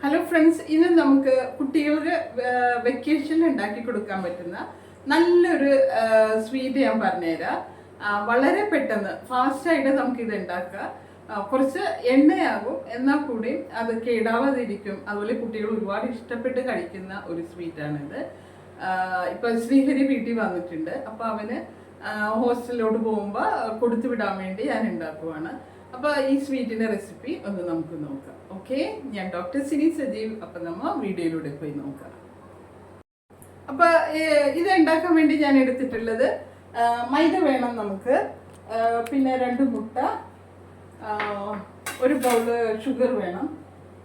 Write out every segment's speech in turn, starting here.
Hello friends ഇന്ന് നമുക്ക് കുട്ടികൾക്ക് വെക്കേഷനിൽ ഉണ്ടാക്കി കൊടുക്കാൻ പറ്റുന്ന നല്ലൊരു സ്വീറ്റ് ഞാൻ പറഞ്ഞുതരാം. വളരെ പെട്ടെന്ന് ഫാസ്റ്റായിട്ട് നമുക്ക് ഇത് ഉണ്ടാക്കുക കുറച്ച് എണ്ണയാകും എന്നാൽ കൂടി അത് കേടാവാതിരിക്കും. അതുപോലെ കുട്ടികൾ ഒരുപാട് ഇഷ്ടപ്പെട്ട് കഴിക്കുന്ന ഒരു സ്വീറ്റാണിത് ഇപ്പൊ ശ്രീഹരി വീട്ടിൽ വന്നിട്ടുണ്ട്. അപ്പോൾ അവന് ഹോസ്റ്റലിലോട്ട് പോകുമ്പോൾ കൊടുത്തു വിടാൻ വേണ്ടി ഞാൻ ഉണ്ടാക്കുവാണ്. അപ്പൊ ഈ സ്വീറ്റിന്റെ റെസിപ്പി ഒന്ന് നമുക്ക് നോക്കാം. ഓക്കെ ഞാൻ ഡോക്ടർ സിനി സജീവ്. അപ്പൊ നമ്മൾ വീഡിയോയിലൂടെ പോയി നോക്കാം. അപ്പോൾ ഇത് ഉണ്ടാക്കാൻ വേണ്ടി ഞാൻ എടുത്തിട്ടുള്ളത് മൈദ വേണം നമുക്ക്. പിന്നെ രണ്ട് മുട്ട ഒരു ബൗൾ ഷുഗർ വേണം.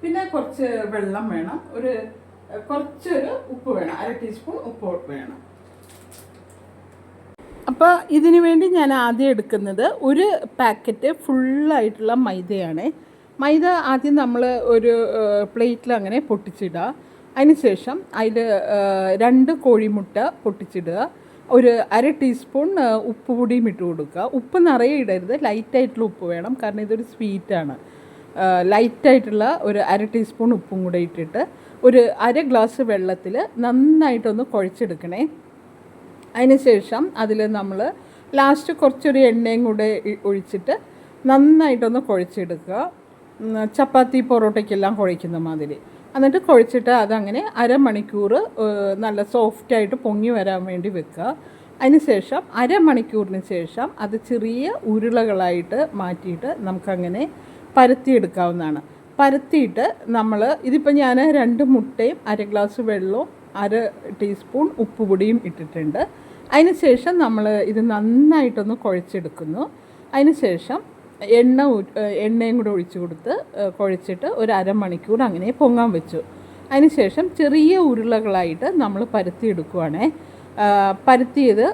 പിന്നെ കുറച്ച് വെള്ളം വേണം. ഒരു കുറച്ചൊരു ഉപ്പ് വേണം. അര ടീസ്പൂൺ ഉപ്പ് വേണം. അപ്പോൾ ഇതിനു വേണ്ടി ഞാൻ ആദ്യം എടുക്കുന്നത് ഒരു പാക്കറ്റ് ഫുള്ളായിട്ടുള്ള മൈദയാണ്. മൈദ ആദ്യം നമ്മൾ ഒരു പ്ലേറ്റിൽ അങ്ങനെ പൊട്ടിച്ചിടുക. അതിനുശേഷം അതിൽ രണ്ട് കോഴിമുട്ട പൊട്ടിച്ചിടുക. ഒരു അര ടീസ്പൂൺ ഉപ്പ് പൊടിയും ഇട്ട് കൊടുക്കുക. ഉപ്പ് നിറയെ ഇടരുത്. ലൈറ്റായിട്ടുള്ള ഉപ്പ് വേണം. കാരണം ഇതൊരു സ്വീറ്റാണ് ലൈറ്റായിട്ടുള്ള ഒരു അര ടീസ്പൂൺ ഉപ്പും കൂടെ ഇട്ടിട്ട് ഒരു അര ഗ്ലാസ് വെള്ളത്തിൽ നന്നായിട്ടൊന്ന് കുഴച്ചെടുക്കണേ. അതിനുശേഷം അതിൽ നമ്മൾ ലാസ്റ്റ് കുറച്ചൊരു എണ്ണയും കൂടെ ഒഴിച്ചിട്ട് നന്നായിട്ടൊന്ന് കുഴച്ചെടുക്കുക. ചപ്പാത്തി പൊറോട്ടയ്ക്കെല്ലാം കുഴയ്ക്കുന്ന മാതിരി. എന്നിട്ട് കുഴച്ചിട്ട് അതങ്ങനെ അരമണിക്കൂർ നല്ല സോഫ്റ്റായിട്ട് പൊങ്ങി വരാൻ വേണ്ടി വെക്കുക. അതിനുശേഷം അരമണിക്കൂറിന് ശേഷം അത് ചെറിയ ഉരുളകളായിട്ട് മാറ്റിയിട്ട് നമുക്കങ്ങനെ പരത്തിയെടുക്കാവുന്നതാണ്. പരത്തിയിട്ട് നമ്മൾ ഇതിപ്പോൾ ഞാൻ രണ്ട് മുട്ടയും അര ഗ്ലാസ് വെള്ളവും അര ടീസ്പൂൺ ഉപ്പുപൊടിയും ഇട്ടിട്ടുണ്ട്. അതിനുശേഷം നമ്മൾ ഇത് നന്നായിട്ടൊന്ന് കുഴച്ചെടുക്കുന്നു. അതിനുശേഷം എണ്ണ എണ്ണയും കൂടെ ഒഴിച്ചു കൊടുത്ത് കുഴച്ചിട്ട് ഒരു അരമണിക്കൂർ അങ്ങനെ പൊങ്ങാൻ വെച്ചു. അതിനുശേഷം ചെറിയ ഉരുളകളായിട്ട് നമ്മൾ പരത്തിയെടുക്കുവാണേ പരത്തിയത്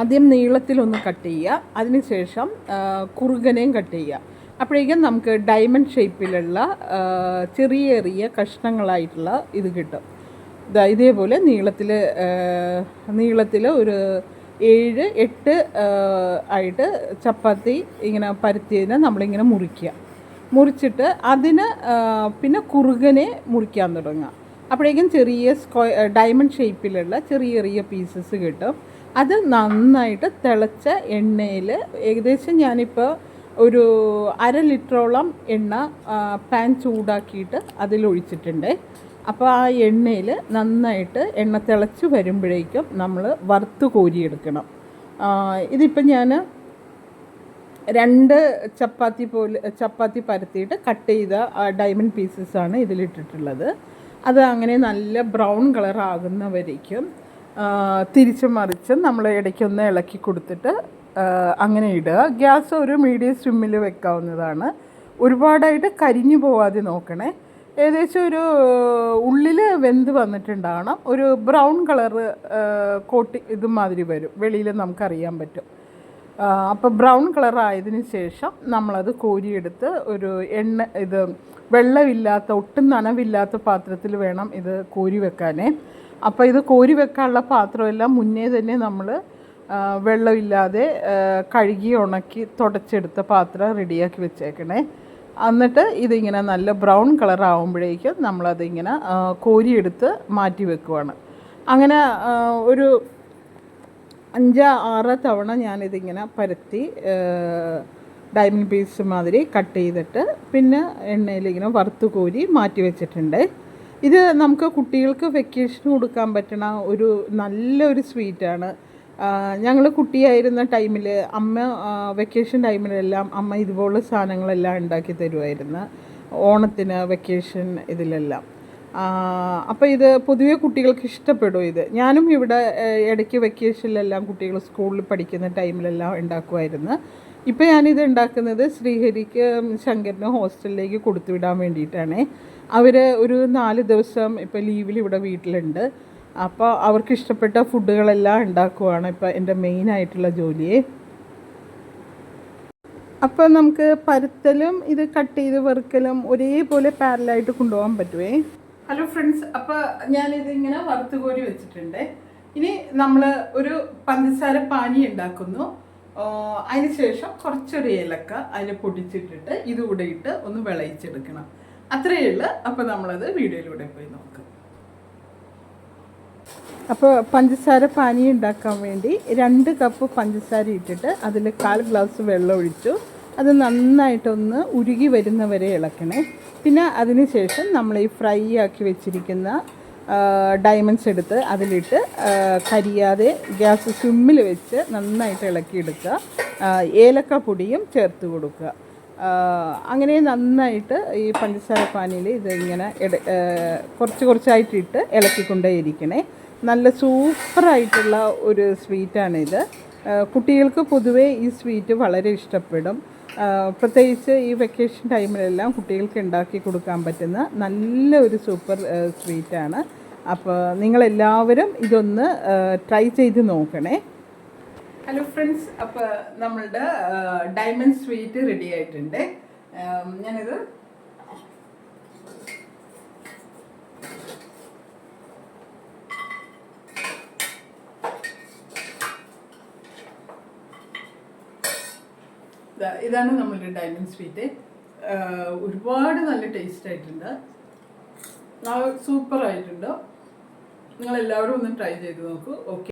ആദ്യം നീളത്തിലൊന്ന് കട്ട് ചെയ്യുക. അതിനുശേഷം കുറുകനെയും കട്ട് ചെയ്യുക. അപ്പോഴേക്കും നമുക്ക് ഡയമണ്ട് ഷേപ്പിലുള്ള ചെറിയ ചെറിയ കഷ്ണങ്ങളായിട്ടുള്ള ഇത് കിട്ടും. ഇതേപോലെ നീളത്തിൽ നീളത്തിൽ ഒരു ഏഴ് എട്ട് ആയിട്ട് ചപ്പാത്തി ഇങ്ങനെ പരത്തിയതിനെ നമ്മളിങ്ങനെ മുറിക്കുക. മുറിച്ചിട്ട് അതിന് പിന്നെ കുറുകനെ മുറിക്കാൻ തുടങ്ങുക. അപ്പോഴേക്കും ചെറിയ സ്ക്വയർ ഡയമണ്ട് ഷേപ്പിലുള്ള ചെറിയ ചെറിയ പീസസ് കിട്ടും. അത് നന്നായിട്ട് തിളച്ച എണ്ണയിൽ ഏകദേശം ഞാനിപ്പോൾ ഒരു അര ലിറ്ററോളം എണ്ണ പാൻ ചൂടാക്കിയിട്ട് അതിലൊഴിച്ചിട്ടുണ്ട്. അപ്പോൾ ആ എണ്ണയിൽ നന്നായിട്ട് എണ്ണ തിളച്ച് വരുമ്പോഴേക്കും നമ്മൾ വറുത്ത് കോരിയെടുക്കണം. ഇതിപ്പോൾ ഞാൻ രണ്ട് ചപ്പാത്തി പോലെ ചപ്പാത്തി പരത്തിയിട്ട് കട്ട് ചെയ്ത ഡയമണ്ട് പീസസ് ആണ് ഇതിലിട്ടിട്ടുള്ളത്. അത് അങ്ങനെ നല്ല ബ്രൗൺ കളർ ആകുന്നവരേക്കും തിരിച്ചു മറിച്ച് നമ്മൾ ഇടയ്ക്കൊന്ന് ഇളക്കി കൊടുത്തിട്ട് അങ്ങനെ ഇടുക. ഗ്യാസ് ഒരു മീഡിയം സ്വിമ്മിൽ വെക്കാവുന്നതാണ്. ഒരുപാടായിട്ട് കരിഞ്ഞു പോവാതെ നോക്കണേ. ഏകദേശം ഒരു ഉള്ളിൽ വെന്ത് വന്നിട്ടുണ്ടാകണം ഒരു ബ്രൗൺ കളറ് കോട്ടി ഇതുമാതിരി വരും. വെളിയിൽ നമുക്കറിയാൻ പറ്റും. അപ്പോൾ ബ്രൗൺ കളർ ആയതിനു ശേഷം നമ്മളത് കോരിയെടുത്ത് ഒരു എണ്ണ ഇത് വെള്ളമില്ലാത്ത ഒട്ടും നനവില്ലാത്ത പാത്രത്തിൽ വേണം ഇത് കോരി വെക്കാനേ. അപ്പോൾ ഇത് കോരി വെക്കാനുള്ള പാത്രമെല്ലാം മുന്നേ തന്നെ നമ്മൾ വെള്ളമില്ലാതെ കഴുകി ഉണക്കി തുടച്ചെടുത്ത പാത്രം റെഡിയാക്കി വെച്ചേക്കണേ. എന്നിട്ട് ഇതിങ്ങനെ നല്ല ബ്രൗൺ കളർ ആകുമ്പോഴേക്കും നമ്മളതിങ്ങനെ കോരിയെടുത്ത് മാറ്റി വെക്കുവാണ്. അങ്ങനെ ഒരു അഞ്ച് ആറ് തവണ ഞാനിതിങ്ങനെ പരത്തി ഡയമണ്ട് പീസ് മാതിരി കട്ട് ചെയ്തിട്ട് പിന്നെ എണ്ണയിലിങ്ങനെ വറുത്ത് കോരി മാറ്റി വെച്ചിട്ടുണ്ട്. ഇത് നമുക്ക് കുട്ടികൾക്ക് വെക്കേഷന് കൊടുക്കാൻ പറ്റണ ഒരു നല്ലൊരു സ്വീറ്റാണ് ഞങ്ങൾ കുട്ടിയായിരുന്ന ടൈമിൽ അമ്മ വെക്കേഷൻ ടൈമിലെല്ലാം അമ്മ ഇതുപോലുള്ള സാധനങ്ങളെല്ലാം ഉണ്ടാക്കി തരുമായിരുന്നു ഓണത്തിന് വെക്കേഷൻ ഇതിലെല്ലാം. അപ്പോൾ ഇത് പൊതുവെ കുട്ടികൾക്ക് ഇഷ്ടപ്പെടും ഇത്. ഞാനും ഇവിടെ ഇടയ്ക്ക് വെക്കേഷനിലെല്ലാം കുട്ടികൾ സ്കൂളിൽ പഠിക്കുന്ന ടൈമിലെല്ലാം ഉണ്ടാക്കുമായിരുന്നു ഇപ്പോൾ ഞാനിത് ഉണ്ടാക്കുന്നത് ശ്രീഹരിക്ക് ശങ്കരന് ഹോസ്റ്റലിലേക്ക് കൊടുത്തു വിടാൻ വേണ്ടിയിട്ടാണ്. അവർ ഒരു നാല് ദിവസം ഇപ്പോൾ ലീവിൽ ഇവിടെ വീട്ടിലുണ്ട്. അപ്പോൾ അവർക്ക് ഇഷ്ടപ്പെട്ട ഫുഡുകളെല്ലാം ഉണ്ടാക്കുവാണ് ഇപ്പോൾ എന്റെ മെയിനായിട്ടുള്ള ജോലിയെ അപ്പോൾ നമുക്ക് പരുത്തലും ഇത് കട്ട് ചെയ്ത് വെറുക്കലും ഒരേപോലെ പാരലായിട്ട് കൊണ്ടുപോകാൻ പറ്റുമേ ഹലോ ഫ്രണ്ട്സ് അപ്പോൾ ഞാനിത് ഇങ്ങനെ വറുത്ത് കോരി വെച്ചിട്ടുണ്ട്. ഇനി നമ്മൾ ഒരു പഞ്ചസാര പാനി ഉണ്ടാക്കുന്നു. അതിന് ശേഷം കുറച്ചൊരു ഏലക്ക അതിൽ പൊടിച്ചിട്ടിട്ട് ഇതുകൂടെ ഇട്ട് ഒന്ന് വിളയിച്ചെടുക്കണം. അത്രയേ ഉള്ളൂ. അപ്പോൾ നമ്മളത് വീഡിയോയിലൂടെ പോയി നോക്കാം. അപ്പോൾ പഞ്ചസാര പാനി ഉണ്ടാക്കാൻ വേണ്ടി രണ്ട് കപ്പ് പഞ്ചസാര ഇട്ടിട്ട് അതിൽ കാൽ ഗ്ലാസ് വെള്ളം ഒഴിച്ചു. അത് നന്നായിട്ടൊന്ന് ഉരുകി വരുന്നവരെ ഇളക്കണേ. പിന്നെ അതിന് ശേഷം നമ്മൾ ഈ ഫ്രൈ ആക്കി വെച്ചിരിക്കുന്ന ഡയമണ്ട്സ് എടുത്ത് അതിലിട്ട് കരിയാതെ ഗ്യാസ് സിമ്മിൽ വെച്ച് നന്നായിട്ട് ഇളക്കിയെടുക്കുക. ഏലക്ക പൊടിയും ചേർത്ത് കൊടുക്കുക. അങ്ങനെ നന്നായിട്ട് ഈ പഞ്ചസാര പാനിയിൽ ഇത് ഇങ്ങനെ കുറച്ച് കുറച്ചായിട്ടിട്ട് ഇളക്കിക്കൊണ്ടേയിരിക്കണേ. നല്ല സൂപ്പറായിട്ടുള്ള ഒരു സ്വീറ്റാണിത്. കുട്ടികൾക്ക് പൊതുവേ ഈ സ്വീറ്റ് വളരെ ഇഷ്ടപ്പെടും. പ്രത്യേകിച്ച് ഈ വെക്കേഷൻ ടൈമിലെല്ലാം കുട്ടികൾക്ക് ഉണ്ടാക്കി കൊടുക്കാൻ പറ്റുന്ന നല്ല ഒരു സൂപ്പർ സ്വീറ്റാണ്. അപ്പോൾ നിങ്ങളെല്ലാവരും ഇതൊന്ന് ട്രൈ ചെയ്ത് നോക്കണേ. ഹലോ ഫ്രണ്ട്സ് അപ്പോൾ നമ്മളുടെ ഡയമണ്ട് സ്വീറ്റ് റെഡി ആയിട്ടുണ്ട്. ഞാനിത് ഇതാണ് നമ്മളുടെ ഡയമണ്ട് സ്വീറ്റ് ഒരുപാട് നല്ല ടേസ്റ്റ് ആയിട്ടുണ്ട്. സൂപ്പർ ആയിട്ടുണ്ട്. നിങ്ങൾ എല്ലാവരും ഒന്ന് ട്രൈ ചെയ്ത് നോക്കൂ. ഓക്കെ